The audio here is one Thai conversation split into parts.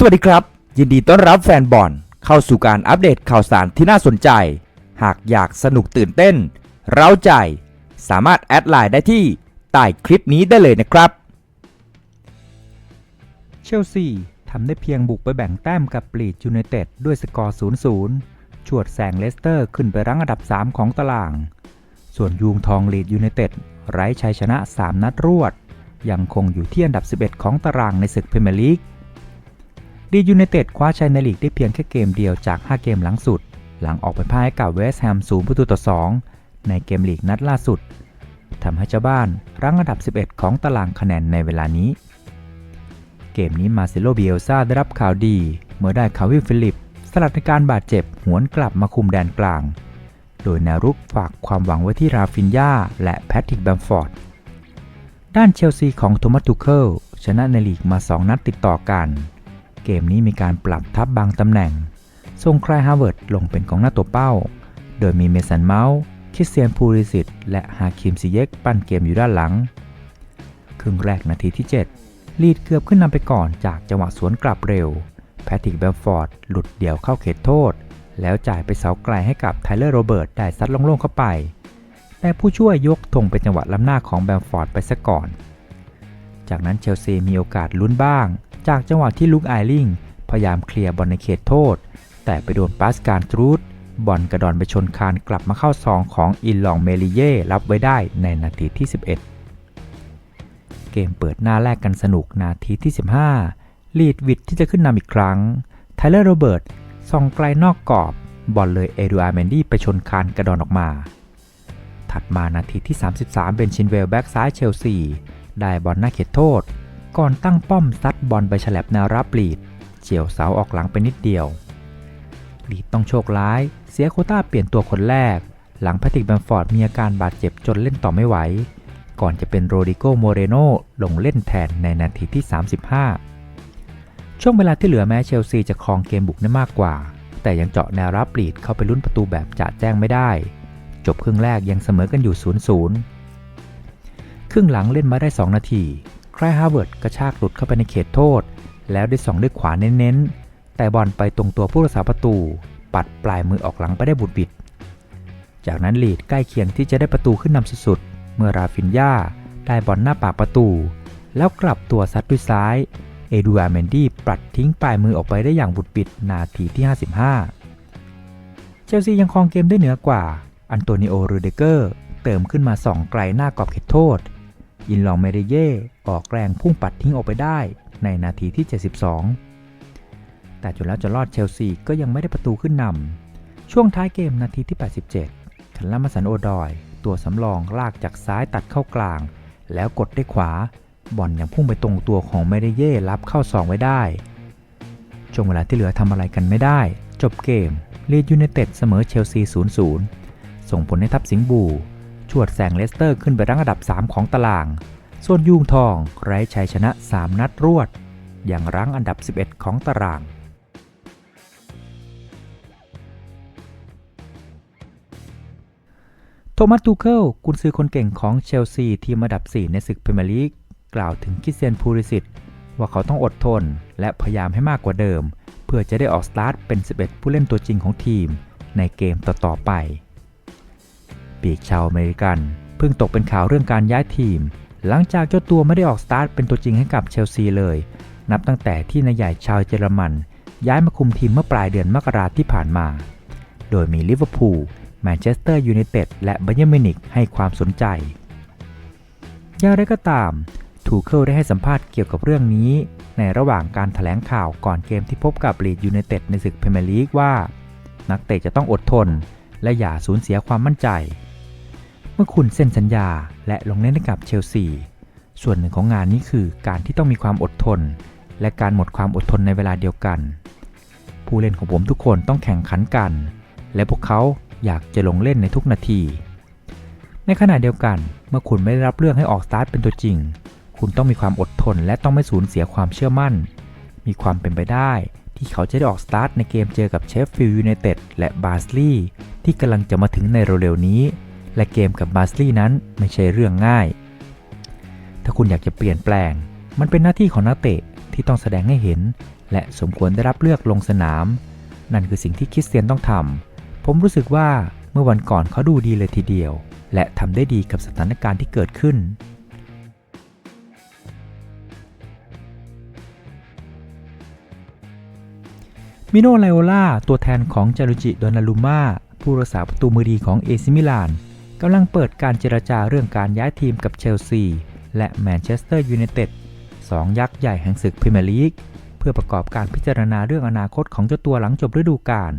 สวัสดีครับ ยินดีต้อนรับแฟนบอลเข้าสู่การอัปเดตข่าวสารที่น่าสนใจ หากอยากสนุกตื่นเต้น เร้าใจ สามารถแอดไลน์ได้ที่ใต้คลิปนี้ได้เลยนะครับ เชลซีทำได้เพียงบุกไปแบ่งแต้มกับลีดยูไนเต็ดด้วยสกอร์ 0-0 ชวดแซงเลสเตอร์ขึ้นไปรั้งอันดับ 3 ของตาราง ส่วนยูงทองลีดยูไนเต็ดไร้ชัยชนะ 3 นัดรวด ยังคงอยู่ที่อันดับ 11 ของตารางในศึกพรีเมียร์ลีก ดยูไนเต็ดคว้าชัยในลีกได้เพียงแค่เกมเดียวจาก 5 เกมหลังสุด หลังออกไปพ่ายกับเวสต์แฮม0ประตูต่อ 2 ในเกมลีกนัดล่าสุดทำให้เจ้าบ้านรั้งอันดับ 11 ของตารางคะแนนในเวลานี้ เกมนี้มาเซโลเบียลซาได้รับข่าวดี เมื่อได้คาวิลฟิลิป สลัดในการบาดเจ็บหวนกลับมาคุมแดนกลาง โดยแนวรุกฝากความหวังไว้ที่ราฟินยาและแพทริกแบมฟอร์ด ด้านเชลซีของโทมัสทูเคิลชนะในลีกมา 2 นัดติดต่อกัน เกมนี้มีการปรับทับบางตำแหน่งส่งครายฮาร์เวิร์ดลงเป็นกองหน้าตัวเป้า โดยมีเมสันเมาส์คิสเซียนพูริสิตและฮาคิมซิเยกปั้นเกมอยู่ด้านหลัง ครึ่งแรกนาทีที่ 7 ลีดเกือบขึ้นนำไปก่อนจากจังหวะสวนกลับเร็ว แพทริกแบมฟอร์ดหลุดเดี่ยวเข้าเขตโทษ แล้วจ่ายไปเสาไกลให้กับไทเลอร์โรเบิร์ตได้ซัดโล่งๆเข้าไป แต่ผู้ช่วยยกธงเป็นจังหวะล้ำหน้าของแบมฟอร์ดไปซะก่อน จากนั้นเชลซีมีโอกาสลุ้นบ้าง จากจังหวะที่ลุกไอลิงพยายามเคลียร์บอลในเขตโทษ แต่ไปโดนปาสการทรูดบอลกระดอนไปชนคานกลับมาเข้าซองของอินลองเมลิเย่รับไว้ได้ในนาทีที่ 11 เกมเปิดหน้าแรกกันสนุกนาทีที่ 15 ลีดวิดที่จะขึ้นนำอีกครั้งไทเลอร์โรเบิร์ตส่องไกลนอกกรอบบอลเลยเอดูอาร์เมนดี้ไปชนคานกระดอนออกมา ถัดมานาทีที่ 33 เบนชินเวลแบ็กซ้ายเชลซีได้บอลหน้าเขตโทษ ก่อนตั้งป้อมซัดบอลไปฉลับแนวรับลีดเฉียวเสาออกหลังไปนิดเดียว ลีดต้องโชคร้าย เสียโคต้าเปลี่ยนตัวคนแรก หลังแพทริกแบมฟอร์ดมีอาการบาดเจ็บจนเล่นต่อไม่ไหว ก่อนจะเป็นโรดิโกโมเรโนลงเล่นแทนในนาทีที่ 35 ช่วงเวลาที่เหลือแม้เชลซีจะครองเกมบุกได้มากกว่า แต่ยังเจาะแนวรับลีดเข้าไปลุ้นประตูแบบจะแจ้งไม่ได้ จบครึ่งแรกยังเสมอกันอยู่ 0-0 ครึ่งหลังเล่นมาได้ 2 นาที ครายฮาร์เวิร์ดกระชากหลุดเข้าไปในเขตโทษ แล้วได้ส่องด้วยขวาเน้นๆ แต่บอลไปตรงตัวผู้รักษาประตู ปัดปลายมือออกหลังไปได้บุดบิด จากนั้นลีดใกล้เคียงที่จะได้ประตูขึ้นนำสุดๆ เมื่อราฟินยาได้บอลหน้าปากประตู แล้วกลับตัวซัดด้วยซ้าย เอดูอาร์เมนดี้ปัดทิ้งปลายมือออกไปได้อย่างบุดบิดนาทีที่ 55 เชลซียังครองเกมได้เหนือกว่า อันโตนิโอ รูเดเกอร์ เติมขึ้นมา2ไกลหน้ากรอบเขตโทษ อินลองเมเรเย่ออกแรงพุ่งปัดทิ้งออกไปได้ในนาทีที่ 72 แต่จนแล้วจะรอดเชลซีก็ยังไม่ได้ประตูขึ้นนำช่วงท้ายเกมนาทีที่ 87 คันลามาสันโอดอย ตัวสำรองลากจากซ้ายตัดเข้ากลาง แล้วกดด้วยขวา บอลยังพุ่งไปตรงตัวของเมเรเย่รับเข้าซองไว้ได้ช่วงเวลาที่เหลือทำอะไรกันไม่ได้ จบเกมลีดยูไนเต็ดเสมอเชลซี 0-0 ส่งผลให้ทัพสิงห์บู ชวดแซงเลสเตอร์ขึ้นไปรั้งอันดับ 3 ของตาราง ส่วนยุงทองไร้ชัยชนะ 3 นัดรวด อย่างรั้งอันดับ 11 ของตารางโทมัสตูเคิลกุนซือคนเก่งของเชลซีทีมอันดับ 4 ในศึกพรีเมียร์ลีกกล่าวถึงคิเซียนพูริสิตว่าเขาต้องอดทน และพยายามให้มากกว่าเดิม เพื่อจะได้ออกสตาร์ทเป็น 11 ผู้เล่นตัวจริงของทีม ในเกมต่อ ๆ ไป ปีกชาวอเมริกันเพิ่งตกเป็นข่าวเรื่องการย้ายทีม หลังจากเจ้าตัวไม่ได้ออกสตาร์ทเป็นตัวจริงให้กับเชลซีเลย นับตั้งแต่ที่นายใหญ่ชาวเยอรมันย้ายมาคุมทีมเมื่อปลายเดือนมกราที่ผ่านมา โดยมีลิเวอร์พูลแมนเชสเตอร์ยูไนเต็ดและบเยอร์มินิกให้ความสนใจ อย่างไรก็ตามทูเคิลได้ให้สัมภาษณ์เกี่ยวกับเรื่องนี้ ในระหว่างการถแถลงข่าวก่อนเกมที่พบกับลีดยูไนเต็ดในศึกพรีเมียร์ลีกว่า นักเตะจะต้องอดทน และอย่าสูญเสียความมั่นใจ มื่อคุณเซ็นสัญญาและลงเล่นให้กับเชลซี ส่วนหนึ่งของงานนี้คือการที่ต้องมีความอดทน และการหมดความอดทนในเวลาเดียวกัน ผู้เล่นของผมทุกคนต้องแข่งขันกัน และพวกเขาอยากจะลงเล่นในทุกนาที ในขณะเดียวกันเมื่อคุณไม่ได้รับเรื่องให้ออกสตาร์ทเป็นตัวจริง คุณต้องมีความอดทนและต้องไม่สูญเสียความเชื่อมั่น มีความเป็นไปได้ที่เขาจะได้ออกสตาร์ทในเกมเจอกับเชฟฟิลด์ยูไนเต็ดและบาร์สลีย์ที่กำลังจะมาถึงในเร็วๆนี้ และเกมกับบาสลีย์นั้นไม่ใช่เรื่องง่าย ถ้าคุณอยากจะเปลี่ยนแปลง มันเป็นหน้าที่ของนักเตะที่ต้องแสดงให้เห็น และสมควรได้รับเลือกลงสนาม นั่นคือสิ่งที่คริสเตียนต้องทำ ผมรู้สึกว่าเมื่อวันก่อนเขาดูดีเลยทีเดียว และทำได้ดีกับสถานการณ์ที่เกิดขึ้นมิโนไลโอล่าตัวแทนของจารุจิ โดนารุม่าผู้รักษาประตูมือดีของเอซิมิลาน กำลังเปิดการเจรจาเรื่องการย้ายทีมกับเชลซี และแมนเชสเตอร์ยูไนเต็ดสองยักษ์ใหญ่แห่งศึกพรีเมียร์ลีก เพื่อประกอบการพิจารณาเรื่องอนาคตของเจ้าตัวหลังจบฤดูกาล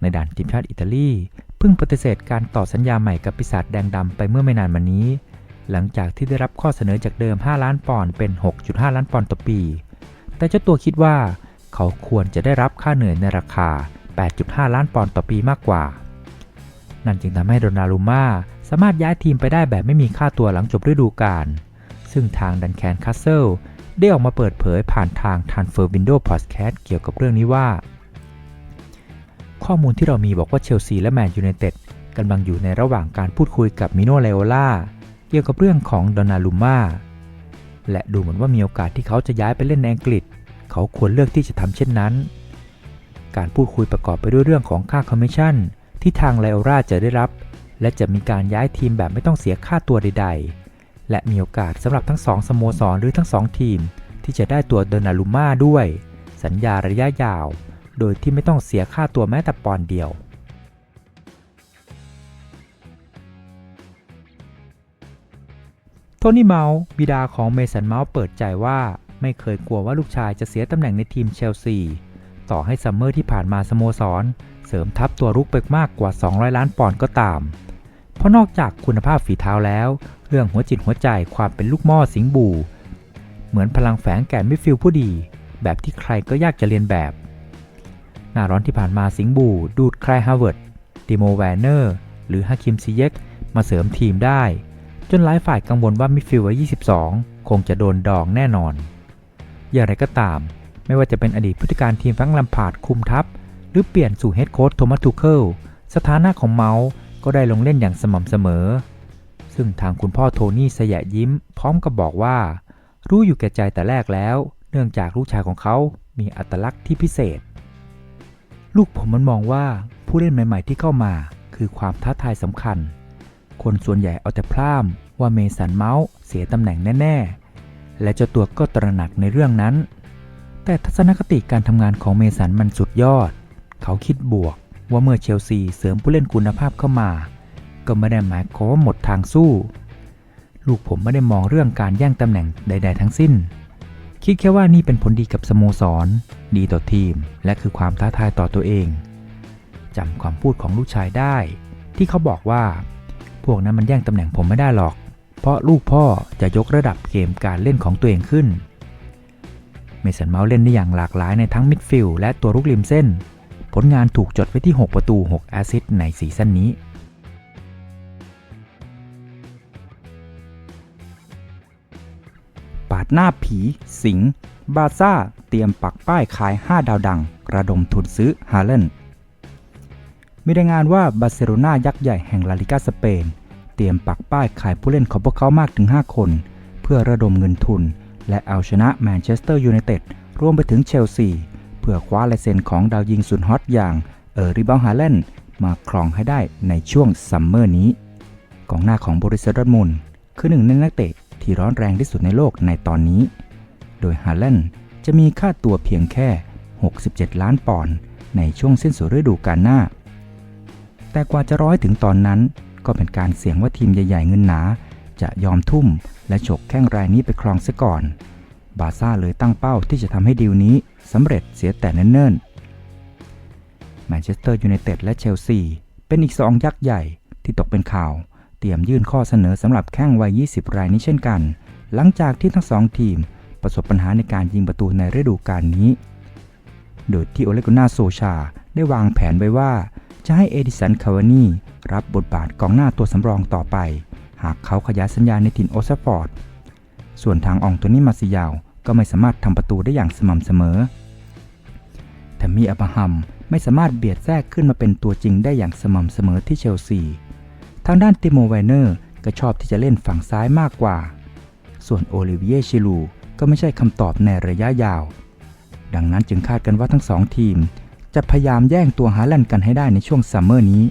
ในด่านทีมชาติอิตาลีเพิ่งปฏิเสธการต่อสัญญาใหม่กับปีศาจแดงดำไปเมื่อไม่นานมานี้ หลังจากที่ได้รับข้อเสนอจากเดิม 5 ล้านปอนด์เป็น 6.5 ล้านปอนด์ต่อปี แต่เจ้าตัวคิดว่า เขาควรจะได้รับค่าเหนื่อยในราคา 8.5 ล้านปอนด์ต่อปีมากกว่า นั่นจึงทำให้โดนารุม่าสามารถย้ายทีมไปได้แบบไม่มีค่าตัวหลังจบฤดูกาล ซึ่งทางดันแคนคาสเซิลได้ออกมาเปิดเผยผ่านทาง Transfer Window Podcast เกี่ยวกับเรื่องนี้ว่า ข้อมูลที่เรามีบอกว่าเชลซีและแมนยูไนเต็ดกำลังอยู่ในระหว่างการพูดคุยกับมิโนเลโอล่าเกี่ยวกับเรื่องของดอนารุม่าและดูเหมือนว่ามีโอกาสที่เขาจะย้ายไปเล่นในอังกฤษ เขาควรเลือกที่จะทำเช่นนั้น การพูดคุยประกอบไปด้วยเรื่องของค่าคอมมิชชั่น ที่ทางไลโอราจะได้รับ และจะมีการย้ายทีมแบบไม่ต้องเสียค่าตัวใด ๆ และมีโอกาสสำหรับทั้งสองสโมสรหรือทั้งสองทีม ที่จะได้ตัวเดนารุม่าด้วย สัญญาระยะยาว โดยที่ไม่ต้องเสียค่าตัวแม้แต่ปอนเดียวโทนี่เมาส์บิดาของเมสันเมาส์เปิดใจว่าไม่เคยกลัวว่าลูกชายจะเสียตำแหน่งในทีมเชลซี ต่อให้ซัมเมอร์ที่ผ่านมาสโมสร เสริมทัพตัวรุกไปมากกว่า 200 ล้านปอนด์ก็ตาม เพราะนอกจากคุณภาพฝีเท้าแล้ว เรื่องหัวจิตหัวใจความเป็นลูกหม้อสิงบู เหมือนพลังแฝงแก่มิฟิลผู้ดี แบบที่ใครก็ยากจะเรียนแบบ หน้าร้อนที่ผ่านมาสิงบู ดูดใครฮาวเวิร์ดติโมแวนเนอร์ หรือฮาคิมซิเยกมาเสริมทีมได้ จนหลายฝ่ายกังวลว่ามิฟิลวัย22 คงจะโดนดองแน่นอน อย่างไรก็ตาม ไม่ว่าจะเป็นอดีตผู้จัดการทีมฟรงลัมพาดคุมทัพ หรือเปลี่ยนสู่เฮดโค้ชโทมัสทูเคิลสถานะของเมาส์ก็ได้ลงเล่นอย่างสม่ำเสมอ ซึ่งทางคุณพ่อโทนี่สยะยิ้ม พร้อมกับบอกว่า รู้อยู่แก่ใจแต่แรกแล้ว เนื่องจากลูกชายของเขา มีอัตลักษณ์ที่พิเศษ ลูกผมมันมองว่าผู้เล่นใหม่ ๆ ที่เข้ามาคือความท้าทายสำคัญ คนส่วนใหญ่เอาแต่พร่ำว่าเมสันเมาส์เสียตำแหน่งแน่ ๆ และเจ้าตัวก็ตระหนักในเรื่องนั้น แต่ทัศนคติการทำงานของเมสันมันสุดยอด เขาคิดบวกว่าเมื่อเชลซีเสริมผู้เล่นคุณภาพเข้ามา ก็ไม่ได้หมายความว่าหมดทางสู้ ลูกผมไม่ได้มองเรื่องการแย่งตำแหน่งใด ๆ ทั้งสิ้น คิดแค่ว่านี่เป็นผลดีกับสโมสร ดีต่อทีม และคือความท้าทายต่อตัวเองจำความพูดของลูกชายได้ ที่เขาบอกว่า พวกนั้นมันแย่งตำแหน่งผมไม่ได้หรอก เพราะลูกพ่อจะยกระดับเกมการเล่นของตัวเองขึ้นเมสันเมาส์เล่นได้อย่างหลากหลายในทั้งมิดฟิลด์และตัวรุกริมเส้น ผลงานถูกจดไว้ที่ 6 ประตู 6 แอสซิสต์ในซีซั่นนี้ ปาดหน้าผี สิง บาซ่า เตรียมปักป้ายขาย 5 ดาวดัง ระดมทุนซื้อฮาเลนมีรายงานว่าบาร์เซโลนายักษ์ใหญ่แห่งลาลิกาสเปน เตรียมปักป้ายขายผู้เล่นของพวกเขามากถึง 5 คน เพื่อระดมเงินทุน และเอาชนะแมนเชสเตอร์ยูไนเต็ดรวมไปถึงเชลซี พื่อคว้าลายเซ็นของดาวยิงสุดฮอตอย่างเออริบาลฮาเลนมาครองให้ได้ในช่วงซัมเมอร์นี้กองหน้าของบริษัทดอร์ทมุนคือหนึ่งในนักเตะที่ร้อนแรงที่สุดในโลกในตอนนี้ โดยฮาเลนจะมีค่าตัวเพียงแค่ 67 ล้านปอนด์ในช่วงสิ้นสุดฤดูกาลหน้า แต่กว่าจะร้อยถึงตอนนั้น ก็เป็นการเสี่ยงว่าทีมใหญ่ ๆ เงินหนา จะยอมทุ่มและฉกแข้งรายนี้ไปครองซะก่อน บาร์ซ่าเลยตั้งเป้าที่จะทำให้ดีลนี้สำเร็จเสียแต่เนิ่นๆแมนเชสเตอร์ยูไนเต็ดและเชลซีเป็นอีกสองยักษ์ใหญ่ที่ตกเป็นข่าว เตรียมยื่นข้อเสนอสำหรับแข้งวัย 20 รายนี้เช่นกัน หลังจากที่ทั้งสองทีม ประสบปัญหาในการยิงประตูในฤดูกาลนี้ โดยที่โอเลกุน่าโซชาได้วางแผนไว้ว่า จะให้เอดิสันคาวานีรับบทบาทกองหน้าตัวสำรองต่อไป หากเขาขยายสัญญาในถิ่นโอซฟอร์ดส่วนทางอองโตนี่มาซิยาว ก็ไม่สามารถทำประตูได้อย่างสม่ำเสมอแต่มีอับราฮัมไม่สามารถเบียดแทรกขึ้นมาเป็นตัวจริงได้อย่างสม่ำเสมอที่เชลซี ทางด้านติโมไวเนอร์ก็ชอบที่จะเล่นฝั่งซ้ายมากกว่า ส่วนโอลิเวียชิลูก็ไม่ใช่คำตอบในระยะยาว ดังนั้นจึงคาดกันว่าทั้งสองทีม จะพยายามแย่งตัวฮาแลนด์กันให้ได้ในช่วงซัมเมอร์นี้